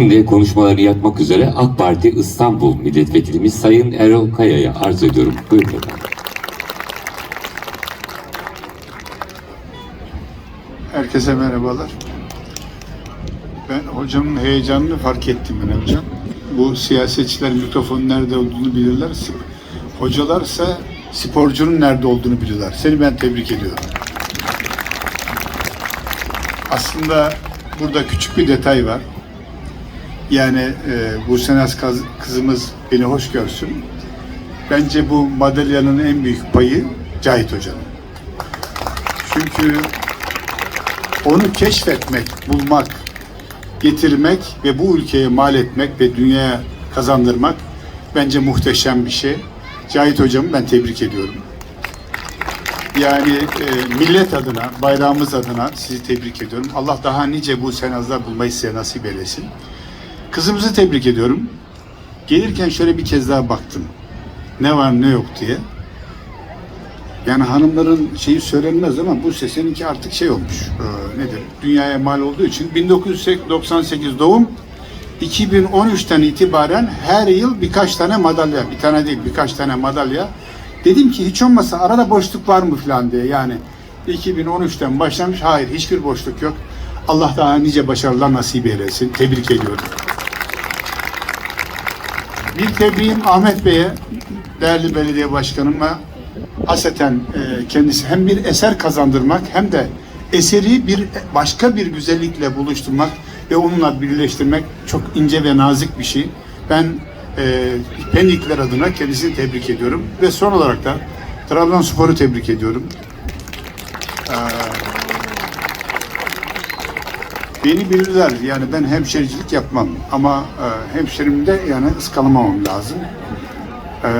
Şimdi konuşmalarını yapmak üzere AK Parti İstanbul Milletvekilimiz Sayın Erol Kaya'ya arz ediyorum. Buyurun efendim. Herkese merhabalar. Ben hocamın heyecanını fark ettim ben hocam. Bu siyasetçiler mikrofonun nerede olduğunu bilirler. Hocalarsa sporcunun nerede olduğunu bilirler. Seni ben tebrik ediyorum. Aslında burada küçük bir detay var. Yani e, bu Senaz kaz- kızımız beni hoş görsün. Bence bu madalyanın en büyük payı Cahit Hoca'nın. Çünkü onu keşfetmek, bulmak, getirmek ve bu ülkeye mal etmek ve dünyaya kazandırmak bence muhteşem bir şey. Cahit hocamı ben tebrik ediyorum. Yani e, millet adına, bayrağımız adına sizi tebrik ediyorum. Allah daha nice bu senazlar bulmayı size nasip eylesin. Kızımızı tebrik ediyorum. Gelirken şöyle bir kez daha baktım. Ne var ne yok diye. Yani hanımların şeyi söylenmez ama bu seninki artık şey olmuş. Ee, nedir? Dünyaya mal olduğu için 1998 doğum 2013'ten itibaren her yıl birkaç tane madalya, bir tane değil birkaç tane madalya. Dedim ki hiç olmazsa arada boşluk var mı falan diye yani 2013'ten başlamış. Hayır hiçbir boşluk yok. Allah daha nice başarılar nasip eylesin. Tebrik ediyorum. Bir tebriğim Ahmet Bey'e, değerli belediye başkanıma haseten e, kendisi hem bir eser kazandırmak hem de eseri bir başka bir güzellikle buluşturmak ve onunla birleştirmek çok ince ve nazik bir şey. Ben e, Pendikler adına kendisini tebrik ediyorum ve son olarak da Trabzonspor'u tebrik ediyorum. Beni bilirler yani ben hemşericilik yapmam ama e, hemşerimde yani ıskalamamam lazım. E,